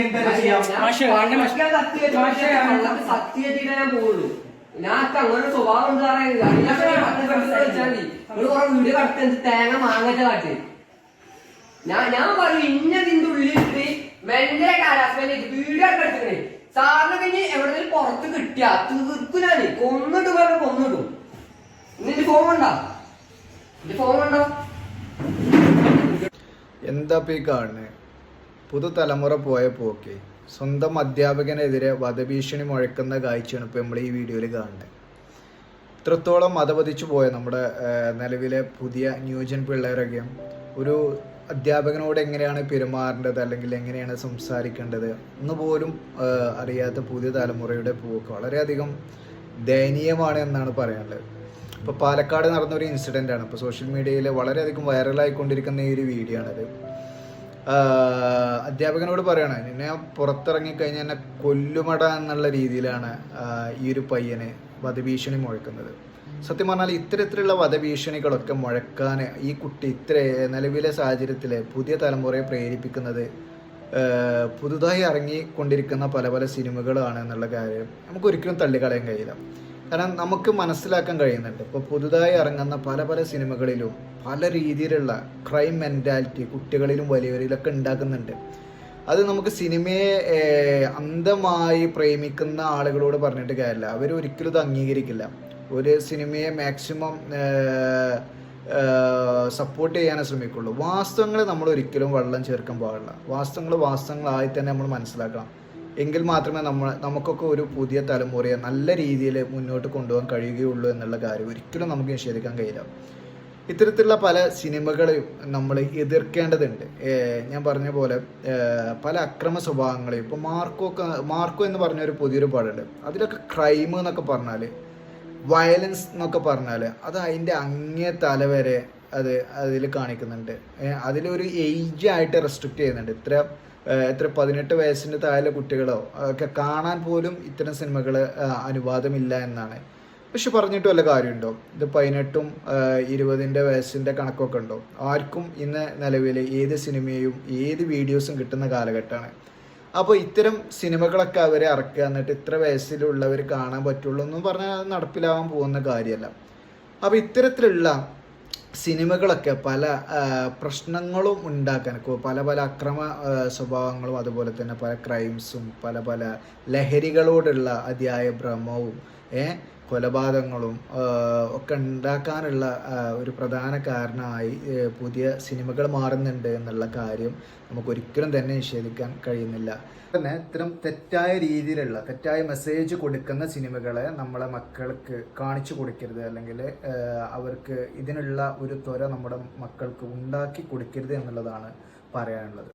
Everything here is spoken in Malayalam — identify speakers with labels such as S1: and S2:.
S1: എന്താ ചെയ്യാം?
S2: മാഷെ.
S3: ഞാൻ അങ്ങനെ ഒരു സ്വഭാവം വീട് കടത്ത് തേങ്ങ മാങ്ങച്ച കാട്ടി. ഞാൻ ഞാൻ പറയും ഇന്ന ഉള്ളിലിട്ട് മെല്ലെ കാലാസ്മേനെ വീട് എടുത്തിക്കണേ സാറിന് കഴിഞ്ഞ് എവിടെങ്കിലും പുറത്ത് കിട്ടിയ തീർക്കും ഞാൻ കൊന്നിട്ട് പറഞ്ഞ കൊന്നിടും. നിന്റെ ഫോൺ ഉണ്ടോ നിന്റെ ഫോൺ ഉണ്ടോ
S4: എന്താ ഈ കാണുന്നത് പുതുതലമുറ പോയ പോക്കെ. സ്വന്തം അധ്യാപകനെതിരെ വധഭീഷണി മുഴക്കുന്ന കാഴ്ചയാണ് ഇപ്പോൾ നമ്മൾ ഈ വീഡിയോയിൽ കാണുന്നത്. ഇത്രത്തോളം മതപതിച്ചു പോയ നമ്മുടെ നിലവിലെ പുതിയ ന്യൂജൻ പിള്ളേരൊക്കെ ഒരു അധ്യാപകനോട് എങ്ങനെയാണ് പെരുമാറേണ്ടത്? അല്ലെങ്കിൽ എങ്ങനെയാണ് സംസാരിക്കേണ്ടത്? എന്ന് പോലും അറിയാത്ത പുതിയ തലമുറയുടെ പോക്ക് വളരെയധികം ദയനീയമാണ് എന്നാണ് പറയാനുള്ളത്. ഇപ്പോൾ പാലക്കാട് നടന്ന ഒരു ഇൻസിഡന്റ് ആണ് ഇപ്പോൾ സോഷ്യൽ മീഡിയയിൽ വളരെയധികം വൈറലായിക്കൊണ്ടിരിക്കുന്ന ഈ ഒരു വീഡിയോ ആണത്. അധ്യാപകനോട് പറയാണ് നിന്നെ പുറത്തിറങ്ങി കഴിഞ്ഞാൽ എന്നെ കൊല്ലുമട എന്നുള്ള രീതിയിലാണ് ഈ ഒരു പയ്യനെ വധഭീഷണി മുഴക്കുന്നത്. സത്യം പറഞ്ഞാൽ ഇത്തരത്തിലുള്ള വധഭീഷണികളൊക്കെ മുഴക്കാൻ ഈ കുട്ടി ഇത്ര നിലവിലെ സാഹചര്യത്തിൽ പുതിയ തലമുറയെ പ്രേരിപ്പിക്കുന്നത് പുതുതായി ഇറങ്ങിക്കൊണ്ടിരിക്കുന്ന പല പല സിനിമകളാണ് എന്നുള്ള കാര്യം നമുക്ക് ഒരിക്കലും തള്ളിക്കളയാൻ കഴിയില്ല. കാരണം നമുക്ക് മനസ്സിലാക്കാൻ കഴിയുന്നുണ്ട്. ഇപ്പോൾ പുതുതായി ഇറങ്ങുന്ന പല പല സിനിമകളിലും പല രീതിയിലുള്ള ക്രൈം മെന്റാലിറ്റി കുട്ടികളിലും വലിയവരിലൊക്കെ ഉണ്ടാക്കുന്നുണ്ട്. അത് നമുക്ക് സിനിമയെ അന്ധമായി പ്രേമിക്കുന്ന ആളുകളോട് പറഞ്ഞിട്ട് കാര്യമില്ല. അവർ ഒരിക്കലും ഇത് അംഗീകരിക്കില്ല. ഒരു സിനിമയെ മാക്സിമം സപ്പോർട്ട് ചെയ്യാനേ ശ്രമിക്കുള്ളൂ. വാസ്തവങ്ങൾ നമ്മൾ ഒരിക്കലും വെള്ളം ചേർക്കാൻ പാടില്ല. വാസ്തവങ്ങൾ വാസ്തവങ്ങളായി തന്നെ നമ്മൾ മനസ്സിലാക്കണം. എങ്കിൽ മാത്രമേ നമ്മൾ നമുക്കൊക്കെ ഒരു പുതിയ തലമുറയെ നല്ല രീതിയിൽ മുന്നോട്ട് കൊണ്ടുപോകാൻ കഴിയുകയുള്ളൂ എന്നുള്ള കാര്യം ഒരിക്കലും നമുക്ക് നിഷേധിക്കാൻ കഴിയില്ല. ഇത്തരത്തിലുള്ള പല സിനിമകളെയും നമ്മൾ എതിർക്കേണ്ടതുണ്ട്. ഞാൻ പറഞ്ഞ പോലെ പല അക്രമ സ്വഭാവങ്ങളെയും ഇപ്പോൾ മാർക്കോ മാർക്കോ എന്ന് പറഞ്ഞ ഒരു പുതിയൊരു പടമുണ്ട്. അതിലൊക്കെ ക്രൈം എന്നൊക്കെ പറഞ്ഞാൽ വയലൻസ് എന്നൊക്കെ പറഞ്ഞാൽ അത് അതിന്റെ അങ്ങേ തല വരെ അത് അതിൽ കാണിക്കുന്നുണ്ട്. അതിലൊരു ഏജ് ആയിട്ട് റെസ്ട്രിക്റ്റ് ചെയ്യുന്നുണ്ട്. ഇത്ര എത്ര പതിനെട്ട് വയസ്സിന് താഴെ കുട്ടികളോ ഒക്കെ കാണാൻ പോലും ഇത്തരം സിനിമകൾ അനുവാദമില്ല എന്നാണ്. പക്ഷെ പറഞ്ഞിട്ട് വല്ല കാര്യമുണ്ടോ? ഇത് പതിനെട്ടും ഇരുപതിന്റെ വയസ്സിന്റെ കണക്കൊക്കെ ഉണ്ടോ? ആർക്കും ഇന്ന് നിലവിൽ ഏത് സിനിമയും ഏത് വീഡിയോസും കിട്ടുന്ന കാലഘട്ടമാണ്. അപ്പോൾ ഇത്തരം സിനിമകളൊക്കെ അവരെ ഇറക്കുക എന്നിട്ട് ഇത്ര വയസ്സിലുള്ളവർ കാണാൻ പറ്റുള്ളൂ എന്നും പറഞ്ഞാൽ നടപ്പിലാവാൻ പോകുന്ന കാര്യമല്ല. അപ്പോൾ ഇത്തരത്തിലുള്ള സിനിമകളൊക്കെ പല പ്രശ്നങ്ങളും ഉണ്ടാക്കാൻ പല പല അക്രമ സ്വഭാവങ്ങളും അതുപോലെ തന്നെ പല ക്രൈംസും പല പല ലഹരികളോടുള്ള അതിയായ ഭ്രമവും കൊലപാതകങ്ങളും ഒക്കെ ഉണ്ടാക്കാനുള്ള ഒരു പ്രധാന കാരണമായി പുതിയ സിനിമകൾ മാറുന്നുണ്ട് എന്നുള്ള കാര്യം നമുക്ക് ഒരിക്കലും തന്നെ നിഷേധിക്കാൻ കഴിയുന്നില്ല. തന്നെ ഇത്തരം തെറ്റായ രീതിയിലുള്ള തെറ്റായ മെസ്സേജ് കൊടുക്കുന്ന സിനിമകളെ നമ്മളെ മക്കൾക്ക് കാണിച്ചു കൊടുക്കരുത്. അല്ലെങ്കിൽ അവർക്ക് ഇതിനുള്ള ഒരു ത്വര നമ്മുടെ മക്കൾക്ക് ഉണ്ടാക്കി കൊടുക്കരുത് എന്നുള്ളതാണ് പറയാനുള്ളത്.